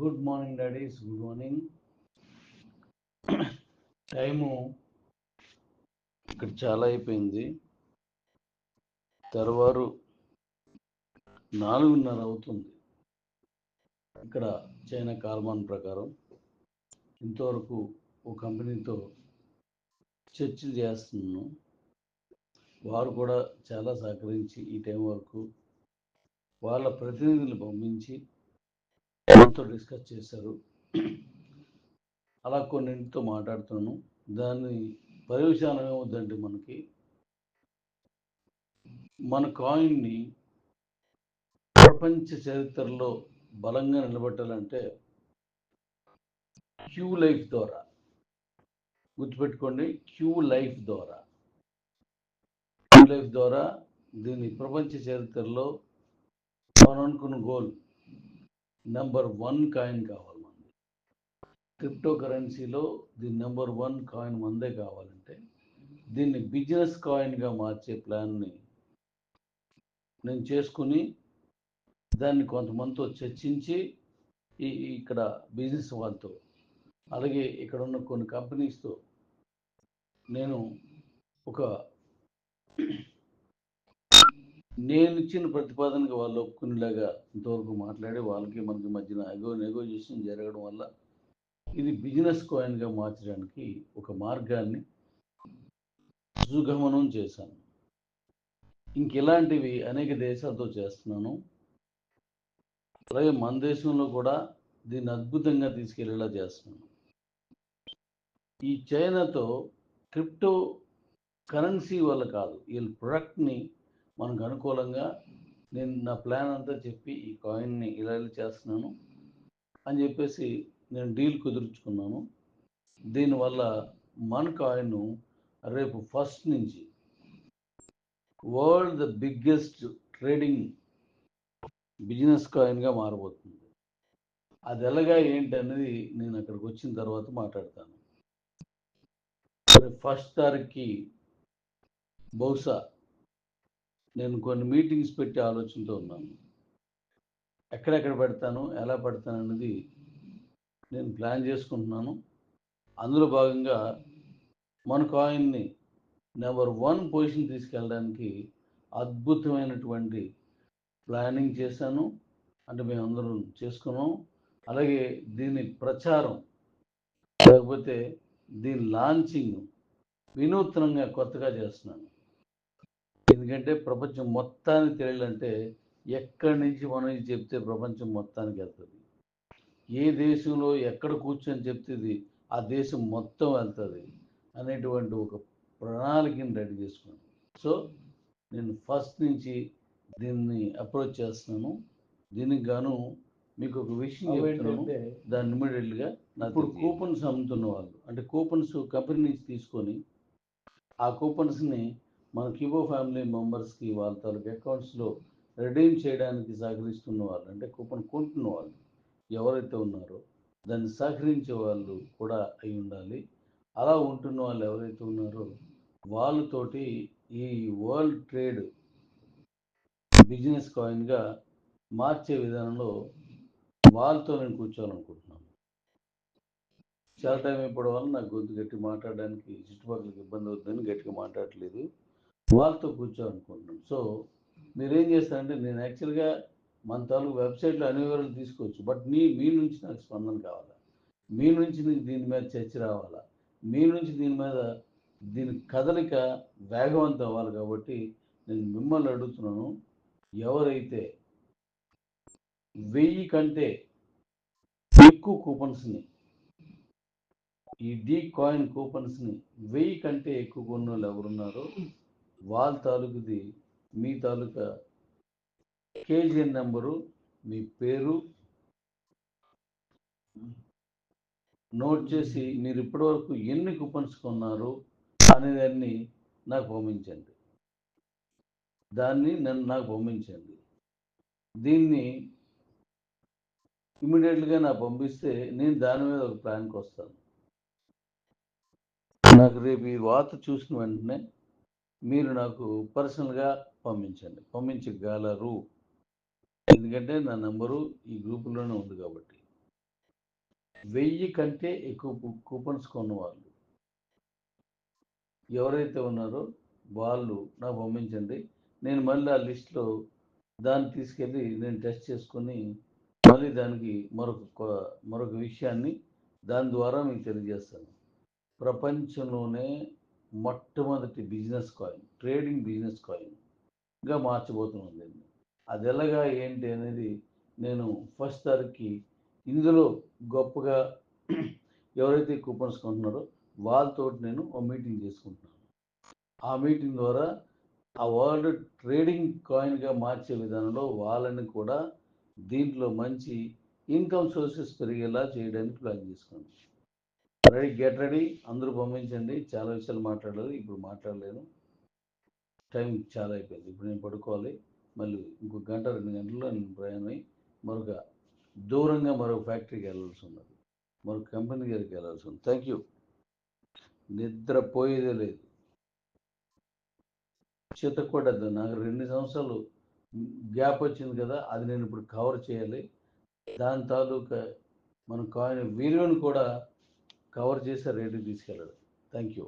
Good morning daddies good morning time ఇక్కడ చాలా అయిపోయింది. తెరవారు నాలుగున్నర అవుతుంది. ఇక్కడ చైనా కాల్మాన్ ప్రకారం ఇంతవరకు ఓ కంపెనీతో చర్చలు చేస్తున్నాను. వారు కూడా చాలా సహకరించి ఈ టైం వరకు వాళ్ళ ప్రతినిధులు పంపించి మనతో డిస్కస్ చేశారు. అలా కొన్నింటితో మాట్లాడుతున్నాను. దాని పర్యవసానం ఏమవుద్దంటే మనకి. మన కాయిన్ని ప్రపంచ చరిత్రలో బలంగా నిలబెట్టాలంటే క్యూ లైఫ్ ద్వారా. గుర్తుపెట్టుకోండి క్యూ లైఫ్ ద్వారా. క్యూ లైఫ్ ద్వారా దీని ప్రపంచ చరిత్రలో మనం అనుకున్న గోల్ నెంబర్ వన్ కాయిన్ కావాలి మనది క్రిప్టో కరెన్సీలో ది నెంబర్ వన్ కాయిన్ మందే కావాలంటే దీన్ని బిజినెస్ కాయిన్గా మార్చే ప్లాన్ని నేను చేసుకుని దాన్ని కొంతమందితో చర్చించి ఈ ఇక్కడ బిజినెస్ వాళ్ళతో అలాగే ఇక్కడ ఉన్న కొన్ని కంపెనీస్తో నేను ఒక నేను ఇచ్చిన ప్రతిపాదనకి వాళ్ళు ఒప్పుకునేలాగా ఇంతవరకు మాట్లాడి వాళ్ళకి మనకి మధ్యన ఎగో నెగోజియేషన్ జరగడం వల్ల ఇది బిజినెస్ కాయిన్గా మార్చడానికి ఒక మార్గాన్ని సుగమనం చేశాను. ఇంక ఇలాంటివి అనేక దేశాలతో చేస్తున్నాను. అలాగే మన దేశంలో కూడా దీన్ని అద్భుతంగా తీసుకెళ్ళేలా చేస్తున్నాను. ఈ చైనాతో క్రిప్టో కరెన్సీ వల్ల కాదు వీళ్ళ ప్రొడక్ట్ని మనకు అనుకూలంగా నేను నా ప్లాన్ అంతా చెప్పి ఈ కాయిన్ని ఇలా ఇలా చేస్తున్నాను అని చెప్పేసి నేను డీల్ కుదుర్చుకున్నాను. దీనివల్ల మన కాయిన్ రేపు ఫస్ట్ నుంచి world the biggest trading business కాయిన్గా మారబోతుంది. అది ఎలాగా ఏంటి అనేది నేను అక్కడికి వచ్చిన తర్వాత మాట్లాడతాను. ఫస్ట్ తారీఖుకి బహుశా నేను కొన్ని మీటింగ్స్ పెట్టే ఆలోచనతో ఉన్నాను. ఎక్కడెక్కడ పెడతాను ఎలా పెడతాను అనేది నేను ప్లాన్ చేసుకుంటున్నాను. అందులో భాగంగా మన కాయిన్ని నెంబర్ వన్ పొజిషన్ తీసుకెళ్ళడానికి అద్భుతమైనటువంటి ప్లానింగ్ చేశాను. అంటే మేము అందరం చేసుకున్నాం. అలాగే దీని ప్రచారం లేకపోతే దీని లాంచింగ్ వినూత్నంగా కొత్తగా చేస్తున్నాను. ఎందుకంటే ప్రపంచం మొత్తానికి తెలియాలంటే ఎక్కడి నుంచి మనం ఇది చెప్తే ప్రపంచం మొత్తానికి వెళ్తుంది. ఏ దేశంలో ఎక్కడ కూర్చొని చెప్తుంది ఆ దేశం మొత్తం వెళ్తుంది అనేటువంటి ఒక ప్రణాళికని రెడీ చేసుకున్నాను. సో నేను ఫస్ట్ నుంచి దీన్ని అప్రోచ్ చేస్తున్నాను. దీనికి గాను మీకు ఒక విషయం చెప్తున్నాను. దాన్ని ఇమీడియట్గా ఇప్పుడు కూపన్స్ అమ్ముతున్న వాళ్ళు అంటే కూపన్స్ కంపెనీ నుంచి తీసుకొని ఆ కూపన్స్ని మన కిబో ఫ్యామిలీ మెంబర్స్కి వాళ్ళ తాలూకు అకౌంట్స్లో రెడీమ్ చేయడానికి సహకరిస్తున్న వాళ్ళు అంటే కూపన్ కొంటున్న వాళ్ళు ఎవరైతే ఉన్నారో దాన్ని సహకరించే వాళ్ళు కూడా అయి ఉండాలి. అలా ఉంటున్న వాళ్ళు ఎవరైతే ఉన్నారో వాళ్ళతోటి ఈ వరల్డ్ ట్రేడ్ బిజినెస్ కాయిన్గా మార్చే విధానంలో వాళ్ళతో నేను కూర్చోవాలనుకుంటున్నాను. చాలా టైం అయిపోవడం వల్ల నాకు గొంతు గట్టి మాట్లాడడానికి చుట్టుపక్కలకి ఇబ్బంది అవుతుందని గట్టిగా మాట్లాడట్లేదు. వాళ్ళతో కూర్చోవాలనుకుంటున్నాను సో మీరేం చేస్తారంటే నేను యాక్చువల్గా మన తాలూకు వెబ్సైట్లో అన్ని వివరాలు తీసుకోవచ్చు. బట్ నీ మీ నుంచి నాకు స్పందన కావాలా? మీ నుంచి నీకు దీని మీద చర్చ రావాలా? మీ నుంచి దీని మీద దీని కదలిక వేగవంతం అవ్వాలి కాబట్టి నేను మిమ్మల్ని అడుగుతున్నాను. ఎవరైతే వెయ్యి కంటే ఎక్కువ కూపన్స్ని ఈ డీ కాయిన్ కూపన్స్ని వెయ్యి కంటే ఎక్కువ కొన్న వాళ్ళు ఎవరున్నారో వాళ్ళ తాలూకుది మీ తాలూకా కేజీఎన్ నెంబరు మీ పేరు. నోట్ చేసి మీరు ఇప్పటివరకు ఎన్ని కూపన్స్ కొన్నారు అనేదాన్ని నాకు పంపించండి. దాన్ని నన్ను నాకు పంపించండి. దీన్ని ఇమీడియట్గా నాకు పంపిస్తే నేను దాని మీద ఒక ప్లాన్కి వస్తాను. నాకు రేపు ఈ వార్త చూసిన వెంటనే మీరు నాకు పర్సనల్గా పంపించండి. పంపించగలరు. ఎందుకంటే నా నెంబరు ఈ గ్రూపులోనే ఉంది కాబట్టి. వెయ్యి కంటే ఎక్కువ కూపన్స్ కొన్నవాళ్ళు. ఎవరైతే ఉన్నారో వాళ్ళు నాకు పంపించండి. నేను మళ్ళీ ఆ లిస్ట్లో దాన్ని తీసుకెళ్ళి నేను టెస్ట్ చేసుకొని మళ్ళీ దానికి మరొక మరొక విషయాన్ని దాని ద్వారా మీకు తెలియజేస్తాను. ప్రపంచంలోనే మొట్టమొదటి బిజినెస్ కాయిన్ ట్రేడింగ్ బిజినెస్ కాయిన్గా మార్చబోతున్నాను అది ఎలాగా ఏంటి అనేది నేను ఫస్ట్ తారీఖుకి ఇందులో గొప్పగా ఎవరైతే కూపన్స్ కొంటున్నారో వాళ్ళతో నేను ఒక మీటింగ్ చేసుకుంటున్నాను. ఆ మీటింగ్ ద్వారా ఆ వరల్డ్ ట్రేడింగ్ కాయిన్గా మార్చే విధానంలో వాళ్ళని కూడా దీంట్లో మంచి ఇన్కమ్ సోర్సెస్ పెరిగేలా చేయడానికి ప్లాన్ చేసుకున్నాను. Ready get ready. అందరూ పంపించండి. చాలా విషయాలు మాట్లాడాలి ఇప్పుడు మాట్లాడలేను. టైం చాలా అయిపోయింది. ఇప్పుడు నేను పడుకోవాలి. మళ్ళీ ఇంకో గంట రెండు గంటల్లో నేను ప్రయాణమై మరొక దూరంగా మరొక ఫ్యాక్టరీకి వెళ్ళాల్సి ఉన్నది. మరొక కంపెనీ దగ్గరికి వెళ్ళాల్సి ఉంది థ్యాంక్ యూ నిద్రపోయేదే లేదు. చిత్తకూడదు నాకు రెండు సంవత్సరాలు గ్యాప్ వచ్చింది కదా అది నేను ఇప్పుడు కవర్ చేయాలి. దాని తాలూకా మనం కాయిన్ విలువను కూడా కవర్ చేసే రేటుకి తీసుకెళ్ళాలి థ్యాంక్ యూ.